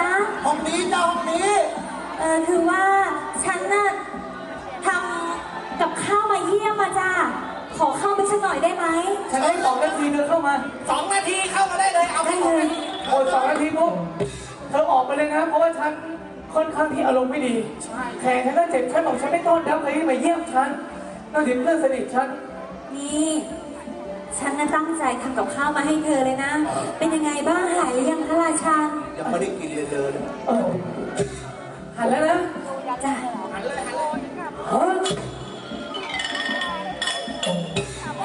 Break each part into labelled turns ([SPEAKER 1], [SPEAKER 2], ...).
[SPEAKER 1] จ๊ะ
[SPEAKER 2] ห้องนี้เจ้าห้องนี้
[SPEAKER 1] เออคือว่าฉันน่ะทำกับข้าวมาเยี่ยมมาจ้าขอเข้าไปสักหน่อยได้ไหม
[SPEAKER 3] ฉันให้สองนาทีเธอเข้ามา
[SPEAKER 2] สองนาทีเข้ามาได้เลย เอาไป
[SPEAKER 1] ได้
[SPEAKER 2] ส
[SPEAKER 1] เล
[SPEAKER 2] อง
[SPEAKER 1] ย
[SPEAKER 2] นาที
[SPEAKER 3] โอ้ยสองนาทีปุ๊บเธอออกไปเลยนะ เพราะว่าฉันค่อนข้างที่อารมณ์ไม่ดีแขกฉันก็เจ็บฉันบอกฉันไม่ต้อนรับใครที่มาเยี่ยมฉันนอกจากเพื่อนสนิทฉัน
[SPEAKER 1] นี่ ฉันน่ะตั้งใจทำกับข้าวมาให้เธอเลยนะ เป็นยังไงบ้างหายหรือยังพระราชัน
[SPEAKER 2] ยังไม่ได้กินเลยเดิน
[SPEAKER 3] เออหันแล้วนะ
[SPEAKER 1] จ้ะ
[SPEAKER 2] หันเลยหันเลย
[SPEAKER 3] ฮะ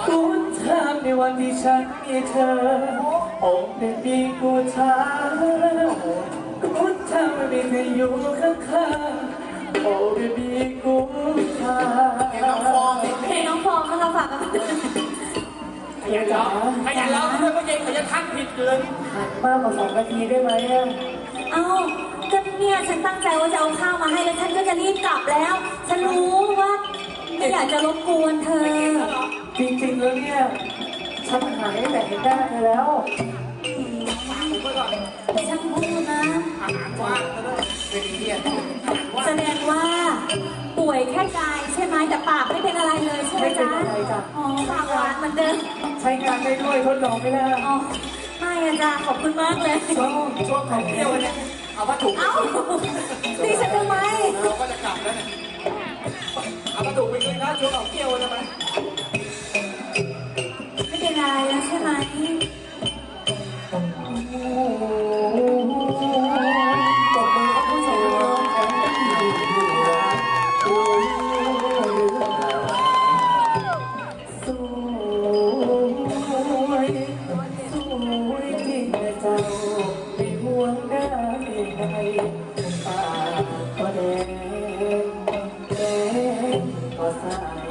[SPEAKER 3] กูทำในวันที่ฉันมีเธอโอ้เป็นปีกูช้ากูทำไม่มีเธออยู่ข้างๆโอ้เป็นปีกูช้า
[SPEAKER 2] เห็นน้องฟองเห็น
[SPEAKER 1] เพลงน้องฟองนะคะฝากกัน
[SPEAKER 3] ขยันจ้า
[SPEAKER 2] ขยันร้องด้วยเมื่อกี้ขยันทักผิดเลย
[SPEAKER 3] หันมากกว่าสองนาทีได้ไหมอะ
[SPEAKER 1] เอ้าก็เนี่ยฉันตั้งใจว่าจะเอาข้าวมาให้แล้วฉันก็จะรีบกลับแล้ว ฉันรู้ว่าไม่อยากจะรบกวนเธอ
[SPEAKER 3] จริงๆแล้วเนี่ยฉันหายตั้งแต่เห็นหน้าเธอแล้ว
[SPEAKER 1] ฉันพูดนะ
[SPEAKER 2] อาหารว่างก็ได้เป็นเครียดอาหารว่าง
[SPEAKER 1] แสดงว่าป่วยแค่กายใช่ไหมแต่ปากไม่เป็นอะไรเลยใช่ไหม
[SPEAKER 3] ไม่เป็น
[SPEAKER 1] จ๊ะ
[SPEAKER 3] อะไรจ้ะ
[SPEAKER 1] อ๋อปากหวานเห มือนเดิม
[SPEAKER 3] ใช้งานได้ด้วยทดลองไม่ได้
[SPEAKER 1] อ๋อไม่อะจ้ะขอบคุณมากเลย
[SPEAKER 3] ชอบ
[SPEAKER 2] ช่วงของเที่ยวเนี่ยเอาผ้าถุง
[SPEAKER 1] เอ้าตีฉันทำไม
[SPEAKER 2] เราก็จะกลับแล้วเนี่ยเอาผ้าถุงไปคืนนะช่วงของเที่ยวจะไป
[SPEAKER 1] ไม่
[SPEAKER 3] ง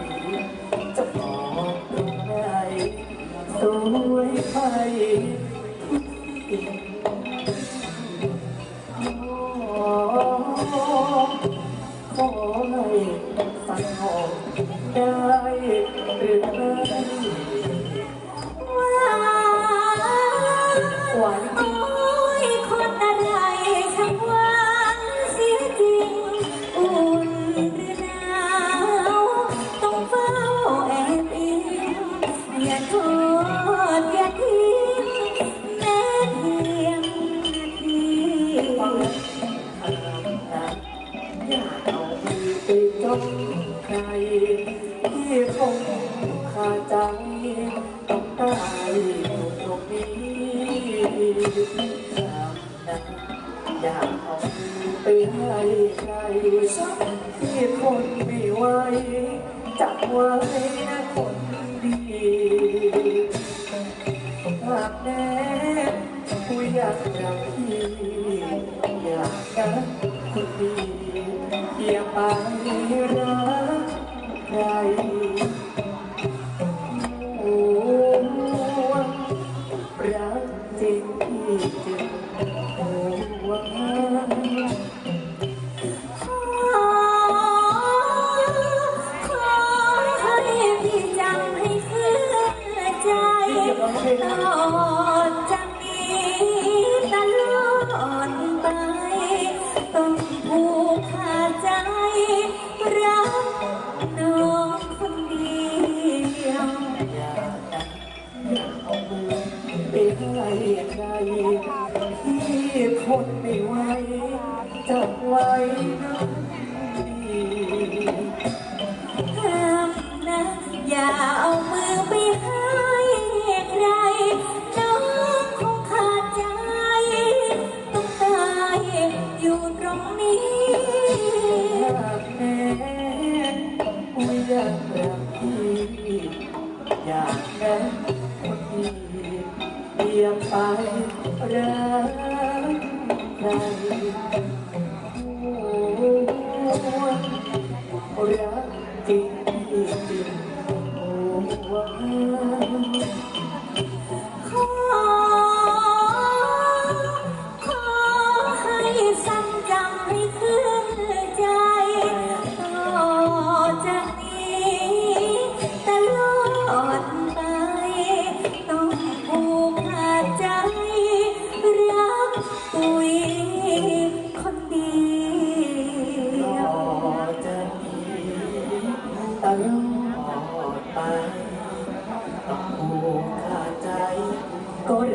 [SPEAKER 3] ใค
[SPEAKER 1] รที่
[SPEAKER 3] คงคาใจต้องตายอยู่ตรงนี้นะอย่าเอาไปให้ใครที่คนไม่ไหวจับไว้นะคนดีหากแม้ผู้อยากรักพี่อยากรัน อย่าไปรักใครโอ้รักจริงจริงโอ้ว่า
[SPEAKER 1] ไว้
[SPEAKER 3] นะห้า
[SPEAKER 1] มนะ อย่าเอามือไปให้ใครน้องคงขาดใจ ต้องตายอยู่ตรงนี้
[SPEAKER 3] อยากแม้ไม่อยากรักพี่อยากแม้คนดีเพียงไปรัก รั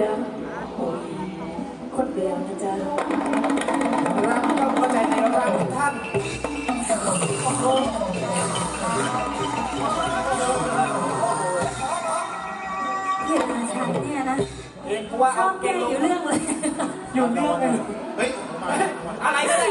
[SPEAKER 3] รักผมดีนะจ๊ะรักต้องเข้า
[SPEAKER 1] ใจในรักทุกท่านเกลียดมาใชเนี่ยนะ
[SPEAKER 2] อ
[SPEAKER 1] ช
[SPEAKER 2] อ
[SPEAKER 1] บแกอยู่เรื่องเลย
[SPEAKER 3] อยู่เรื่องเลย
[SPEAKER 2] เฮ้ย อะไรก็ได้